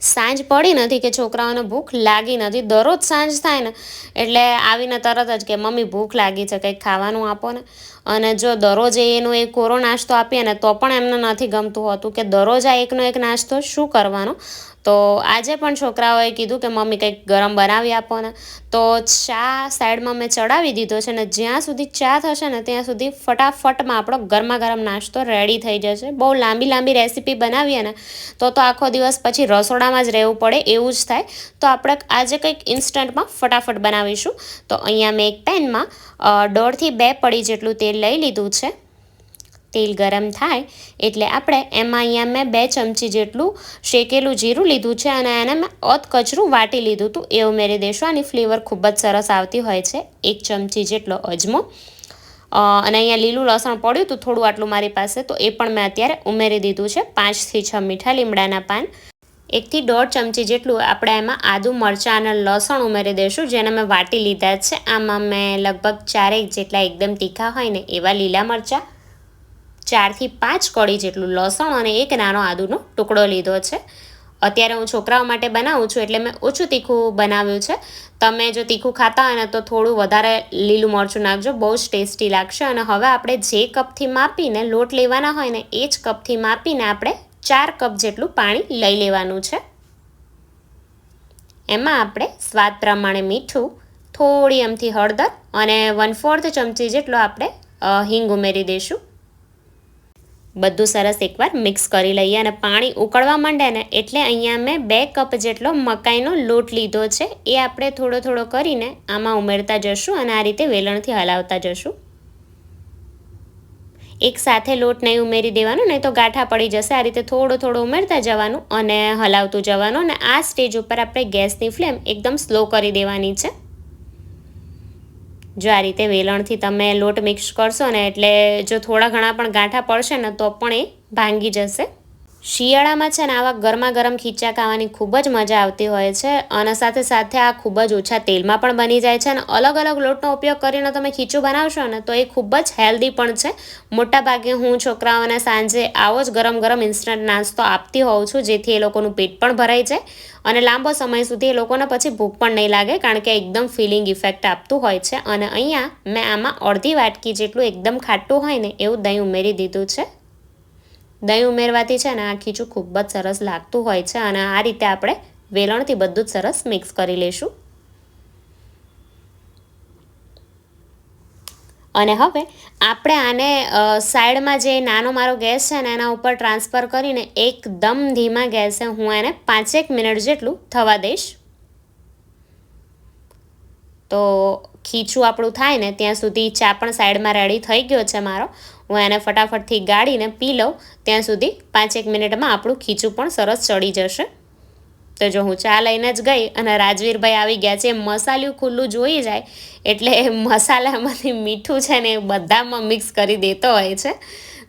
સાંજ પડી નથી કે છોકરાઓને ભૂખ લાગી નથી, દરરોજ સાંજ થાય ને, એટલે આવીને તરત જ કે, મમ્મી ભૂખ લાગી છે, કંઈક ખાવાનું આપો ને. અને જો દરરોજ એનો એક કોરો નાસ્તો આપીએ ને, તો પણ એમને નથી ગમતું હોતું કે દરરોજ આ એકનો એક નાસ્તો શું કરવાનો? તો આજે પણ છોકરાઓએ કીધું કે મમ્મી કંઈક ગરમ બનાવી આપો ને. તો ચા સાઈડમાં મેં ચડાવી દીધો છે ને, જ્યાં સુધી ચા થશે ને, ત્યાં સુધી ફટાફટમાં આપણો ગરમા ગરમ નાસ્તો રેડી થઈ જશે. બહુ લાંબી લાંબી રેસીપી બનાવીએ ને, તો તો આખો દિવસ પછી રસોડામાં જ રહેવું પડે, એવું જ થાય. તો આપણે આજે કંઈક ઇન્સ્ટન્ટમાં ફટાફટ બનાવીશું. તો અહીંયા મેં એક પેનમાં દોઢથી બે પડી જેટલું તેલ લઈ લીધું છે. તેલ ગરમ થાય એટલે આપણે એમાં અહીંયા મેં બે ચમચી જેટલું શેકેલું જીરું લીધું છે અને એને મેં અધ કચરું વાટી લીધું હતું. એ ઉમેરી દેશું. આની ફ્લેવર ખૂબ જ સરસ આવતી હોય છે. એક ચમચી જેટલો અજમો. અને અહીંયા લીલું લસણ પડ્યું હતું થોડું આટલું મારી પાસે. તો એ પણ મેં અત્યારે ઉમેરી દીધું છે. પાંચથી છ મીઠા લીમડાના પાન. એકથી દોઢ ચમચી જેટલું આપણે એમાં આદુ, મરચાં અને લસણ ઉમેરી દઈશું, જેને મેં વાટી લીધા છે. આમાં મેં લગભગ ચારેક જેટલા એકદમ તીખા હોય ને એવા લીલા મરચાં, ચારથી પાંચ કળી જેટલું લસણ અને એક નાનો આદુનો ટુકડો લીધો છે. અત્યારે હું છોકરાઓ માટે બનાવું છું એટલે મેં ઓછું તીખું બનાવ્યું છે. તમે જો તીખું ખાતા હોય ને તો થોડું વધારે લીલું મરચું નાખજો, બહુ જ ટેસ્ટી લાગશે. અને હવે આપણે જે કપથી માપીને લોટ લેવાના હોય ને એ જ કપથી માપીને આપણે ચાર કપ જેટલું પાણી લઈ લેવાનું છે. એમાં આપણે સ્વાદ પ્રમાણે મીઠું, થોડી એમથી હળદર અને વન ફોર્થ ચમચી જેટલો આપણે હિંગ ઉમેરી દઈશું. બધું સરસ એકવાર મિક્સ કરી લઈએ અને પાણી ઉકળવા માંડે ને એટલે અહીંયા મેં બે કપ જેટલો મકાઈનો લોટ લીધો છે. એ આપણે થોડો થોડો કરીને આમાં ઉમેરતા જશું અને આ રીતે વેલણથી હલાવતા જશું. એક સાથે લોટ નહીં ઉમેરી દેવાનો, નહીં તો ગાંઠા પડી જશે. આ રીતે થોડો થોડો ઉમેરતા જવાનું અને હલાવતું જવાનું. અને આ સ્ટેજ ઉપર આપણે ગેસની ફ્લેમ એકદમ સ્લો કરી દેવાની છે. જો આ રીતે વેલણથી તમે લોટ મિક્સ કરશો ને એટલે જો થોડા ઘણા પણ ગાંઠા પડશે ને તો પણ એ ભાંગી જશે. શિયાળામાં છે ને આવા ગરમા ગરમ ખીચા ખાવાની ખૂબ જ મજા આવતી હોય છે અને સાથે સાથે આ ખૂબ જ ઓછા તેલમાં પણ બની જાય છે અને અલગ અલગ લોટનો ઉપયોગ કરીને તમે ખીચું બનાવશો ને તો એ ખૂબ જ હેલ્ધી પણ છે. મોટાભાગે હું છોકરાઓને સાંજે આવો જ ગરમ ગરમ ઇન્સ્ટન્ટ નાસ્તો આપતી હોઉં છું, જેથી એ લોકોનું પેટ પણ ભરાઈ જાય અને લાંબો સમય સુધી એ લોકોને પછી ભૂખ પણ નહીં લાગે, કારણ કે એકદમ ફિલિંગ ઇફેક્ટ આપતું હોય છે. અને અહીંયા મેં આમાં અડધી વાટકી જેટલું એકદમ ખાટું હોય ને એવું દહીં ઉમેરી દીધું છે. દહીં ઉમેરવાથી છે ને આ ખીચું ખૂબ જ સરસ લાગતું હોય છે અને આ રીતે આપણે વેલણથી બધું જ સરસ મિક્સ કરી લઈશું. અને હવે આપણે આને સાઈડમાં જે નાનો મારો ગેસ છે ને એના ઉપર ટ્રાન્સફર કરીને એકદમ ધીમા ગેસે હું એને પાંચેક મિનિટ જેટલું થવા દઈશ. તો ખીચું આપણું થાય ને ત્યાં સુધી ચા પણ સાઈડમાં રેડી થઈ ગયો છે મારો. હું એને ફટાફટથી ગાળીને પી લઉં. ત્યાં સુધી પાંચેક મિનિટમાં આપણું ખીચું પણ સરસ ચડી જશે. તો જો હું ચા લઈને જ ગઈ અને રાજવીરભાઈ આવી ગયા છે, મસાલ્યું ખુલ્લું જોઈ જાય એટલે મસાલામાંથી મીઠું છે ને બધામાં મિક્સ કરી દેતો હોય છે.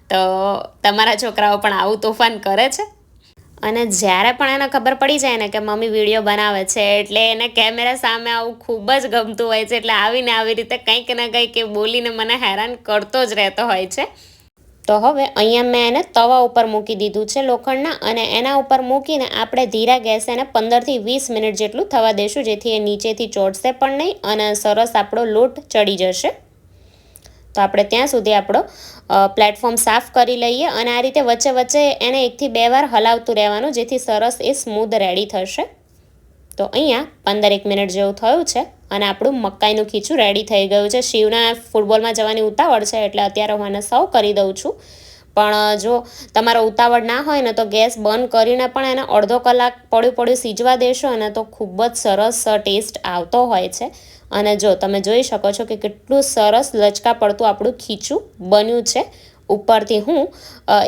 તો તમારા છોકરાઓ પણ આવું તોફાન કરે છે? અને જ્યારે પણ એને ખબર પડી જાય ને કે મમ્મી વીડિયો બનાવે છે, એટલે એને કેમેરા સામે આવું ખૂબ જ ગમતું હોય છે, એટલે આવીને આવી રીતે કંઈક ને કંઈક એ બોલીને મને હેરાન કરતો જ રહેતો હોય છે. તો હવે અહીંયા મેં એને તવા ઉપર મૂકી દીધું છે લોખંડના અને એના ઉપર મૂકીને આપણે ધીરા ગેસ એને પંદરથી વીસ મિનિટ જેટલું થવા દઈશું જેથી એ નીચેથી ચોટશે પણ નહીં અને સરસ આપણો લોટ ચડી જશે. તો આપણે ત્યાં સુધી આપણો પ્લેટફોર્મ સાફ કરી લઈએ અને આ રીતે વચ્ચે વચ્ચે એને એકથી બે વાર હલાવતું રહેવાનું જેથી સરસ એ સ્મૂધ રેડી થશે. તો અહીંયા પંદર એક મિનિટ જેવું થયું છે અને આપણું મકાઈનું ખીચું રેડી થઈ ગયું છે. શિવના ફૂટબોલમાં જવાની ઉતાવળ છે એટલે અત્યારે હું એને સર્વ કરી દઉં છું. પણ જો તમારો ઉતાવળ ના હોય ને તો ગેસ બંધ કરીને પણ એને અડધો કલાક પડ્યું પડ્યું સીજવા દેશો ને તો ખૂબ જ સરસ ટેસ્ટ આવતો હોય છે. અને જો તમે જોઈ શકો છો કે કેટલું સરસ લચકા પડતું આપણું ખીચું બન્યું છે. ઉપરથી હું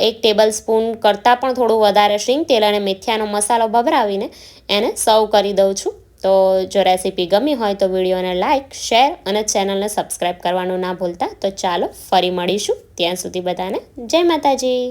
એક ટેબલ સ્પૂન કરતાં પણ થોડું વધારે શીંગ તેલ અને મેથિયાનો મસાલો ભભરાવીને એને સર્વ કરી દઉં છું. તો જો રેસીપી ગમી હોય તો વિડીયોને લાઇક શેર અને ચેનલને સબસ્ક્રાઈબ કરવાનું ના ભૂલતા. તો ચાલો ફરી મળીશું. ત્યાં સુધી બધાને જય માતાજી.